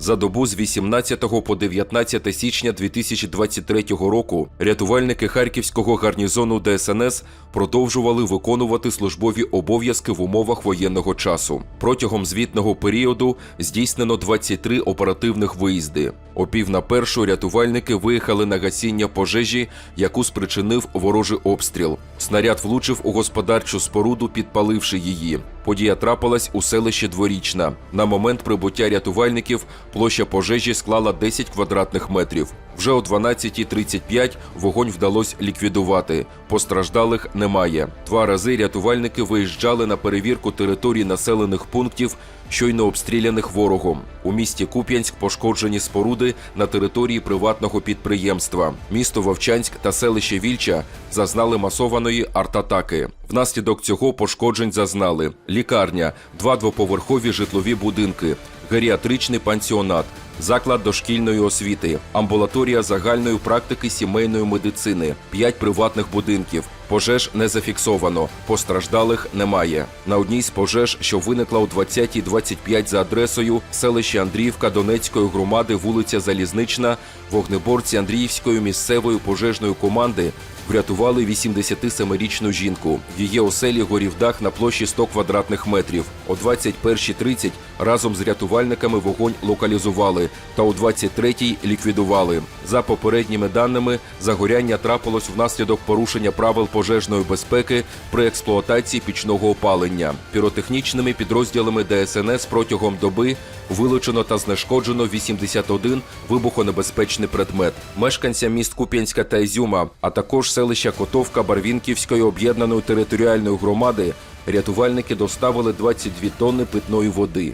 За добу з 18 по 19 січня 2023 року рятувальники Харківського гарнізону ДСНС продовжували виконувати службові обов'язки в умовах воєнного часу. Протягом звітного періоду здійснено 23 оперативних виїзди. О пів на першу рятувальники виїхали на гасіння пожежі, яку спричинив ворожий обстріл. Снаряд влучив у господарчу споруду, підпаливши її. Подія трапилась у селищі Дворічна. На момент прибуття рятувальників площа пожежі склала 10 квадратних метрів. Вже о 12.35 вогонь вдалося ліквідувати. Постраждалих немає. Два рази рятувальники виїжджали на перевірку територій населених пунктів, щойно обстріляних ворогом. У місті Куп'янськ пошкоджені споруди на території приватного підприємства. Місто Вовчанськ та селище Вільча зазнали масованої артатаки. Внаслідок цього пошкоджень зазнали лікарня, два двоповерхові житлові будинки, геріатричний пансіонат, заклад дошкільної освіти, амбулаторія загальної практики сімейної медицини, п'ять приватних будинків. Пожеж не зафіксовано, постраждалих немає. На одній з пожеж, що виникла о 20.25 за адресою селище Андріївка Донецької громади, вулиця Залізнична, вогнеборці Андріївської місцевої пожежної команди врятували 87-річну жінку. В її оселі горів дах на площі 100 квадратних метрів. О 21.30 разом з рятувальниками вогонь локалізували та о 23.00 ліквідували. За попередніми даними, загоряння трапилось внаслідок порушення правил пожежної безпеки при експлуатації пічного опалення. Піротехнічними підрозділами ДСНС протягом доби вилучено та знешкоджено 81 вибухонебезпечний предмет. Мешканцям міст Куп'янська та Ізюма, а також селища Котовка Барвінківської об'єднаної територіальної громади рятувальники доставили 22 тонни питної води.